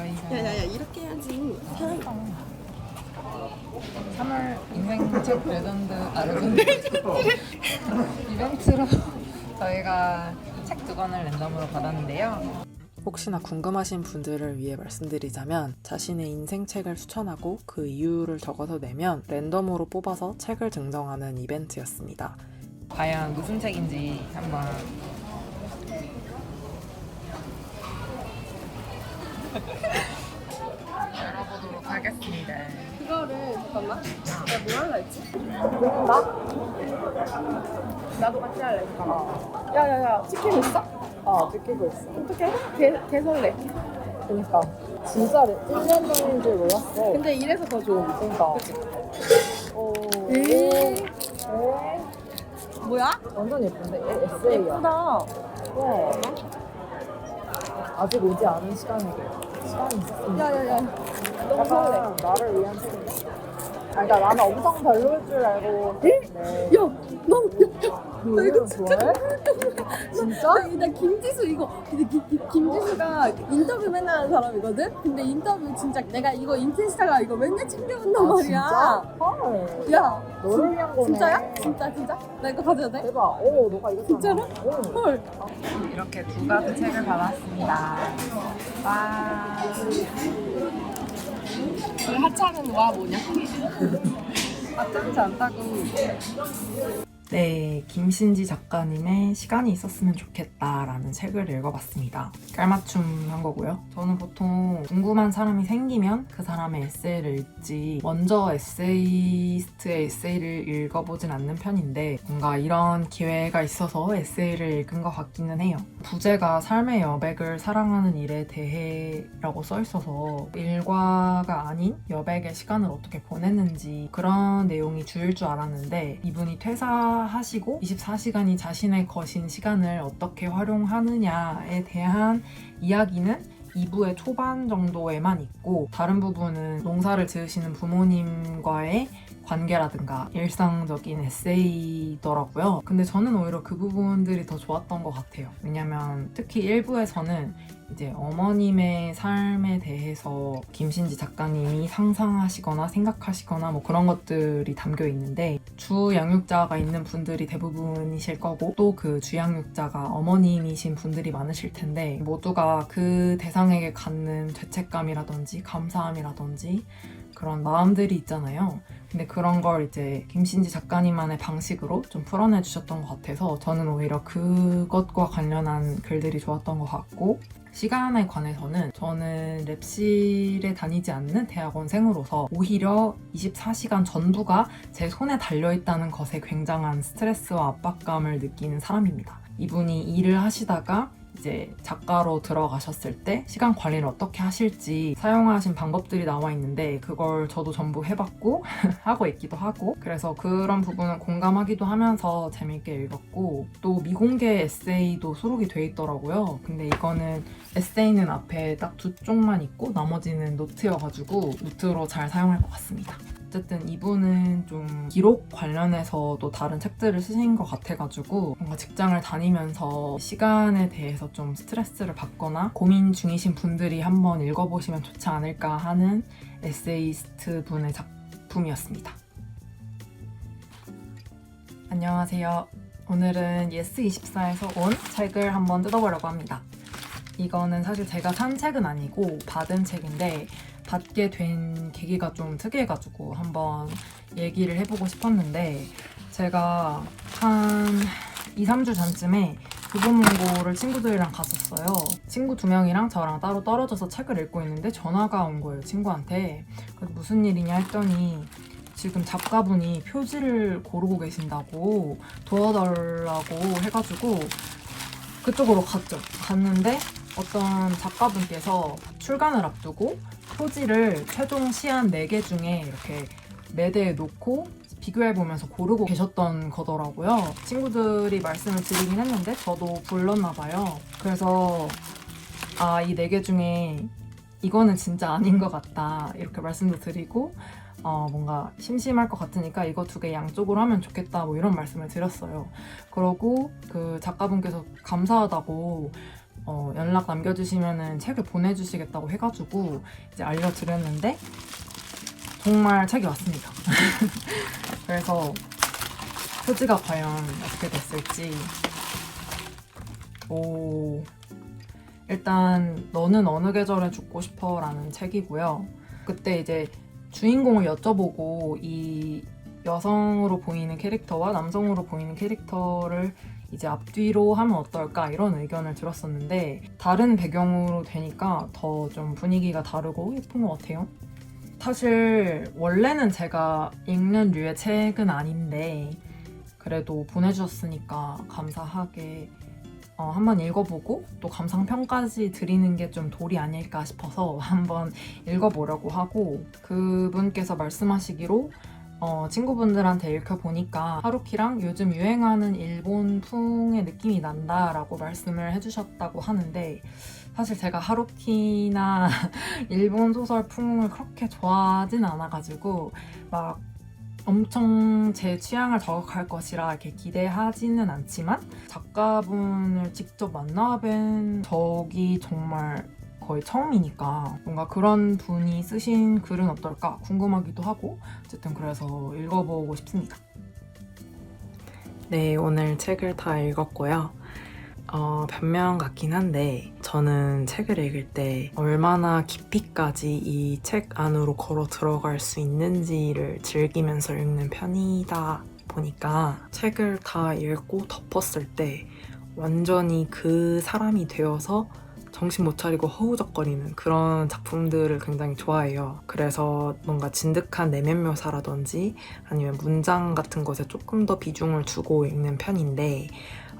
야야야 이렇게 해야지. 3월 인생책 레전드 아 레전드 이벤트로 저희가 책 두 권을 랜덤으로 받았는데요. 혹시나 궁금하신 분들을 위해 말씀드리자면 자신의 인생 책을 추천하고 그 이유를 적어서 내면 랜덤으로 뽑아서 책을 증정하는 이벤트였습니다. 과연 무슨 책인지 한번 열어보도록 하겠습니다. 그거를 잠깐만. 내가 뭐 할라 했지? 나? 나도 같이 할래. 잠깐만. 야야야 치킨 있어? 아, 느끼고 있어. 어떻게? 개 개설래. 그러니까 진짜 1년 전인 줄 몰랐어. 근데 이래서 더 좋은. 그러니까. 오. 에이. 에이. 뭐야? 완전 예쁜데? 에- 에세이야. 예쁘다. 와. 아직 오지 않은 시간에 시간이 있었으면 야야야. 너무 설레. 약간 나를 위한 책인데. 아, 그러니까 나는 엄청 별로일 줄 알고 했는데 야, 너, 야, 야. 너 이거 좋아해? 진짜? 나, 나 김지수 이거 근데 기, 기, 김지수가 인터뷰 맨날 하는 사람이거든? 근데 인터뷰 진짜 내가 이거 인스타가 이거 맨날 챙겨온단 아, 말이야 진짜? 헐. 야 너를 위한 거네. 진짜야? 진짜 진짜? 나 이거 가져도 돼? 대박. 오, 너가 이거 진짜로? 오. 헐 이렇게 두 가지 책을 받았습니다. 와. 하차는 와 뭐냐? 어쩐지 않다고. 네, 김신지 작가님의 시간이 있었으면 좋겠다라는 책을 읽어봤습니다. 깔맞춤 한 거고요. 저는 보통 궁금한 사람이 생기면 그 사람의 에세이를 읽지 먼저 에세이스트의 에세이를 읽어보진 않는 편인데 뭔가 이런 기회가 있어서 에세이를 읽은 것 같기는 해요. 부제가 삶의 여백을 사랑하는 일에 대해라고 써 있어서 일과가 아닌 여백의 시간을 어떻게 보냈는지 그런 내용이 주일 줄 알았는데 이분이 퇴사 하시고 24시간이 자신의 것인 시간을 어떻게 활용하느냐에 대한 이야기는 2부의 초반 정도에만 있고 다른 부분은 농사를 지으시는 부모님과의 관계라든가 일상적인 에세이더라고요. 근데 저는 오히려 그 부분들이 더 좋았던 것 같아요. 왜냐면 특히 1부에서는 이제 어머님의 삶에 대해서 김신지 작가님이 상상하시거나 생각하시거나 뭐 그런 것들이 담겨 있는데 주 양육자가 있는 분들이 대부분이실 거고 또 그 주양육자가 어머님이신 분들이 많으실 텐데 모두가 그 대상에게 갖는 죄책감이라든지 감사함이라든지 그런 마음들이 있잖아요. 근데 그런 걸 이제 김신지 작가님만의 방식으로 좀 풀어내 주셨던 것 같아서 저는 오히려 그것과 관련한 글들이 좋았던 것 같고 시간에 관해서는 저는 랩실에 다니지 않는 대학원생으로서 오히려 24시간 전부가 제 손에 달려있다는 것에 굉장한 스트레스와 압박감을 느끼는 사람입니다. 이분이 일을 하시다가 이제 작가로 들어가셨을 때 시간 관리를 어떻게 하실지 사용하신 방법들이 나와 있는데 그걸 저도 전부 해봤고 하고 있기도 하고 그래서 그런 부분은 공감하기도 하면서 재밌게 읽었고 또 미공개 에세이도 수록이 돼 있더라고요. 근데 이거는 에세이는 앞에 딱 두 쪽만 있고 나머지는 노트여가지고 노트로 잘 사용할 것 같습니다. 어쨌든 이분은 좀 기록 관련해서도 다른 책들을 쓰신 것 같아가지고 뭔가 직장을 다니면서 시간에 대해서 좀 스트레스를 받거나 고민 중이신 분들이 한번 읽어보시면 좋지 않을까 하는 에세이스트 분의 작품이었습니다. 안녕하세요. 오늘은 예스24에서 온 책을 한번 뜯어보려고 합니다. 이거는 사실 제가 산 책은 아니고 받은 책인데 받게 된 계기가 좀 특이해가지고 한번 얘기를 해보고 싶었는데 제가 한 2, 3주 전쯤에 교보문고를 친구들이랑 갔었어요. 친구 두 명이랑 저랑 따로 떨어져서 책을 읽고 있는데 전화가 온 거예요, 친구한테. 그래서 무슨 일이냐 했더니 지금 작가분이 표지를 고르고 계신다고 도와달라고 해가지고 그쪽으로 갔죠. 갔는데 어떤 작가분께서 출간을 앞두고 표지를 최종 시안 4개 중에 이렇게 매대에 놓고 비교해보면서 고르고 계셨던 거더라고요. 친구들이 말씀을 드리긴 했는데 저도 불렀나 봐요. 그래서 아, 이 4개 중에 이거는 진짜 아닌 것 같다. 이렇게 말씀도 드리고 어, 뭔가 심심할 것 같으니까 이거 두 개 양쪽으로 하면 좋겠다. 뭐 이런 말씀을 드렸어요. 그러고 그 작가분께서 감사하다고 어, 연락 남겨주시면은 책을 보내주시겠다고 해가지고 이제 알려드렸는데 정말 책이 왔습니다. 그래서 표지가 과연 어떻게 됐을지 오 일단 너는 어느 계절에 죽고 싶어라는 책이고요. 그때 이제 주인공을 여쭤보고 이 여성으로 보이는 캐릭터와 남성으로 보이는 캐릭터를 이제 앞뒤로 하면 어떨까 이런 의견을 들었었는데 다른 배경으로 되니까 더 좀 분위기가 다르고 예쁜 것 같아요. 사실 원래는 제가 읽는 류의 책은 아닌데 그래도 보내주셨으니까 감사하게 어, 한번 읽어보고 또 감상평까지 드리는 게 좀 도리 아닐까 싶어서 한번 읽어보려고 하고 그분께서 말씀하시기로 어, 친구분들한테 읽혀보니까 하루키랑 요즘 유행하는 일본풍의 느낌이 난다라고 말씀을 해주셨다고 하는데 사실 제가 하루키나 일본 소설 풍을 그렇게 좋아하진 않아가지고 막 엄청 제 취향을 저격할 것이라 이렇게 기대하지는 않지만 작가분을 직접 만나뵌 적이 정말 거의 처음이니까 뭔가 그런 분이 쓰신 글은 어떨까 궁금하기도 하고 어쨌든 그래서 읽어보고 싶습니다. 네, 오늘 책을 다 읽었고요. 어, 변명 같긴 한데 저는 책을 읽을 때 얼마나 깊이까지 이 책 안으로 걸어 들어갈 수 있는지를 즐기면서 읽는 편이다 보니까 책을 다 읽고 덮었을 때 완전히 그 사람이 되어서 정신 못 차리고 허우적거리는 그런 작품들을 굉장히 좋아해요. 그래서 뭔가 진득한 내면 묘사라든지 아니면 문장 같은 것에 조금 더 비중을 두고 읽는 편인데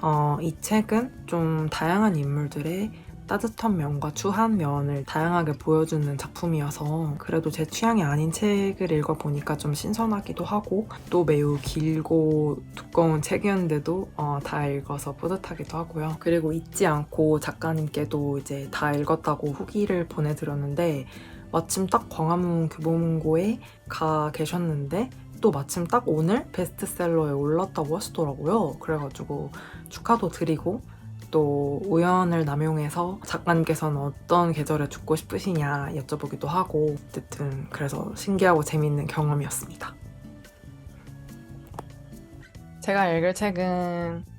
어, 이 책은 좀 다양한 인물들의 따뜻한 면과 추한 면을 다양하게 보여주는 작품이어서 그래도 제 취향이 아닌 책을 읽어보니까 좀 신선하기도 하고 또 매우 길고 두꺼운 책이었는데도 어, 다 읽어서 뿌듯하기도 하고요. 그리고 잊지 않고 작가님께도 이제 다 읽었다고 후기를 보내드렸는데 마침 딱 광화문 교보문고에 가 계셨는데 또 마침 딱 오늘 베스트셀러에 올랐다고 하시더라고요. 그래가지고 축하도 드리고 또 우연을 남용해서 작가님께서는 어떤 계절에 죽고 싶으시냐 여쭤보기도 하고 어쨌든 그래서 신기하고 재밌는 경험이었습니다. 제가 읽을 책은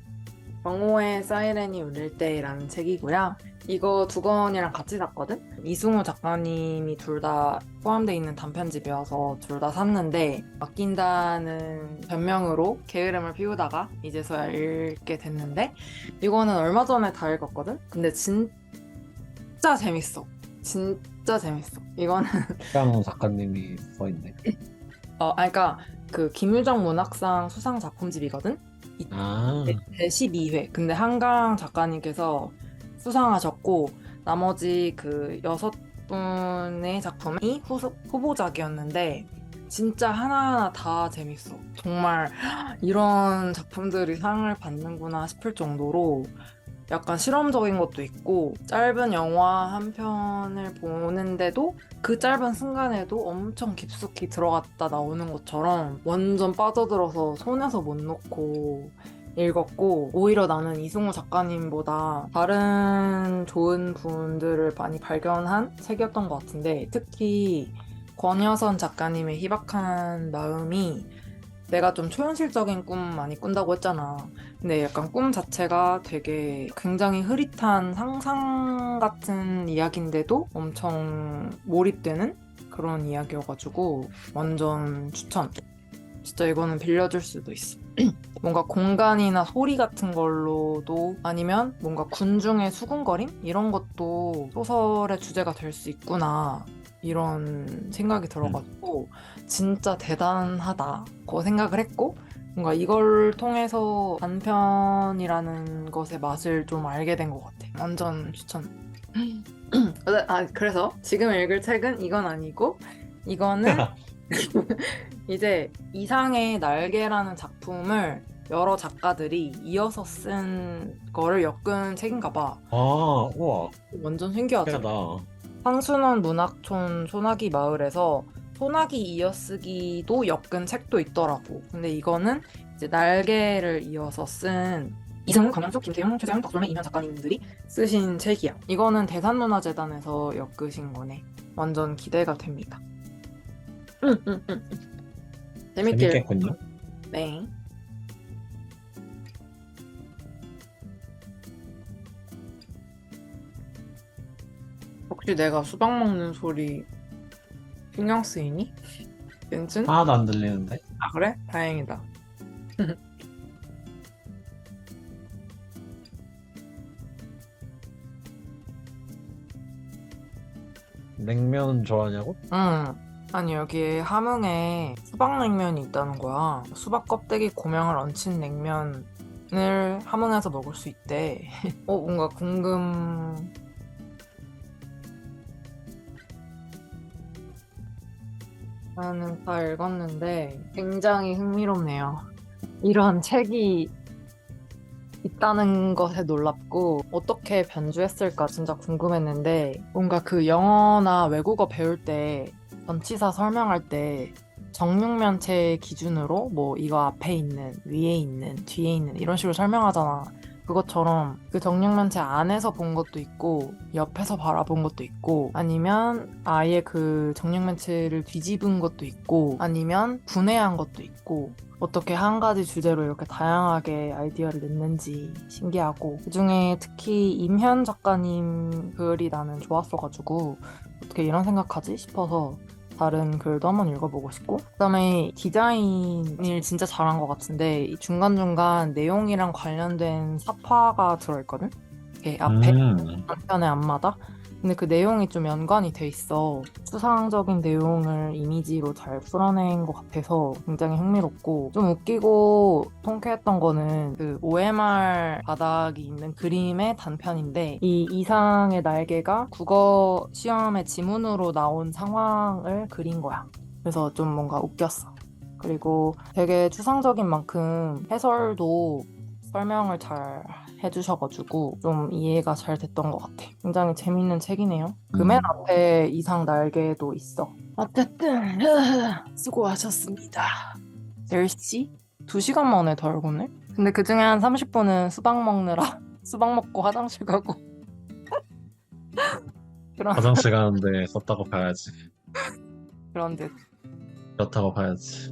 영호의 사이렌이 울릴 때라는 책이고요. 이거 두 권이랑 같이 샀거든? 이승우 작가님이 둘 다 포함되어 있는 단편집이어서 둘 다 샀는데 아낀다는 변명으로 게으름을 피우다가 이제서야 읽게 됐는데 이거는 얼마 전에 다 읽었거든? 근데 진짜 재밌어. 진짜 재밌어. 이거는 최양호 작가님이 써있네. 어, 아, 그러니까 그 김유정 문학상 수상 작품집이거든? 아, 제 12회. 근데 한강 작가님께서 수상하셨고 나머지 그 여섯 분의 작품이 후, 후보작이었는데 진짜 하나하나 다 재밌어. 정말 이런 작품들이 상을 받는구나 싶을 정도로 약간 실험적인 것도 있고 짧은 영화 한 편을 보는데도 그 짧은 순간에도 엄청 깊숙이 들어갔다 나오는 것처럼 완전 빠져들어서 손에서 못 놓고 읽었고 오히려 나는 이승우 작가님보다 다른 좋은 분들을 많이 발견한 책이었던 것 같은데 특히 권여선 작가님의 희박한 마음이 내가 좀 초현실적인 꿈 많이 꾼다고 했잖아. 근데 약간 꿈 자체가 되게 굉장히 흐릿한 상상 같은 이야기인데도 엄청 몰입되는 그런 이야기여가지고 완전 추천. 진짜 이거는 빌려줄 수도 있어. 뭔가 공간이나 소리 같은 걸로도 아니면 뭔가 군중의 수군거림 이런 것도 소설의 주제가 될 수 있구나 이런 생각이 들어가지고 진짜 대단하다고 생각을 했고 뭔가 이걸 통해서 단편이라는 것의 맛을 좀 알게 된 것 같아. 완전 추천. 아 그래서 지금 읽을 책은 이건 아니고 이거는 이제 이상의 날개라는 작품을 여러 작가들이 이어서 쓴 거를 엮은 책인가 봐. 아, 우와, 완전 신기하죠? 신기하다. 황순원 문학촌 소나기 마을에서 소나기 이어쓰기도 엮은 책도 있더라고. 근데 이거는 이제 날개를 이어서 쓴 이승우, 강영숙, 김태용, 최재형, 덕솔매, 이면 작가님들이 쓰신 책이야. 이거는 대산문화재단에서 엮으신 거네. 완전 기대가 됩니다. 응, 응, 응. 재밌게 재밌겠군요. 네. 혹시 내가 수박 먹는 소리 신경 쓰이니? 괜찮? 하나도 안 들리는데? 아 그래? 다행이다. 냉면 좋아하냐고? 응. 아니 여기에 함흥에 수박 냉면이 있다는 거야. 수박 껍데기 고명을 얹힌 냉면을 함흥에서 먹을 수 있대. 어 뭔가 궁금. 나는 다 읽었는데 굉장히 흥미롭네요. 이런 책이 있다는 것에 놀랍고 어떻게 변주했을까 진짜 궁금했는데 뭔가 그 영어나 외국어 배울 때 전치사 설명할 때 정육면체 기준으로 뭐 이거 앞에 있는 위에 있는 뒤에 있는 이런 식으로 설명하잖아. 그것처럼 그 정육면체 안에서 본 것도 있고 옆에서 바라본 것도 있고 아니면 아예 그 정육면체를 뒤집은 것도 있고 아니면 분해한 것도 있고 어떻게 한 가지 주제로 이렇게 다양하게 아이디어를 냈는지 신기하고 그중에 특히 임현 작가님 글이 나는 좋았어가지고 어떻게 이런 생각하지 싶어서 다른 글도 한번 읽어보고 싶고 그다음에 디자인을 진짜 잘한 것 같은데 이 중간중간 내용이랑 관련된 사파가 들어있거든? 이렇게 앞에 음. 한편의 앞마다 근데 그 내용이 좀 연관이 돼 있어. 추상적인 내용을 이미지로 잘 풀어낸 것 같아서 굉장히 흥미롭고 좀 웃기고 통쾌했던 거는 그 OMR 바닥이 있는 그림의 단편인데 이 이상의 날개가 국어 시험의 지문으로 나온 상황을 그린 거야. 그래서 좀 뭔가 웃겼어. 그리고 되게 추상적인 만큼 해설도 설명을 잘 해주셔가지고 좀 이해가 잘 됐던 것 같아. 굉장히 재밌는 책이네요. 그맨 음. 앞에 이상 날개도 있어. 어쨌든 수고하셨습니다. 10시? 2시간 만에 다 읽었네? 근데 그 중에 한 30분은 수박 먹느라 수박 먹고 화장실 가고 그런, 화장실 가는데 썼다고 봐야지. 그런 듯. 그렇다고 봐야지.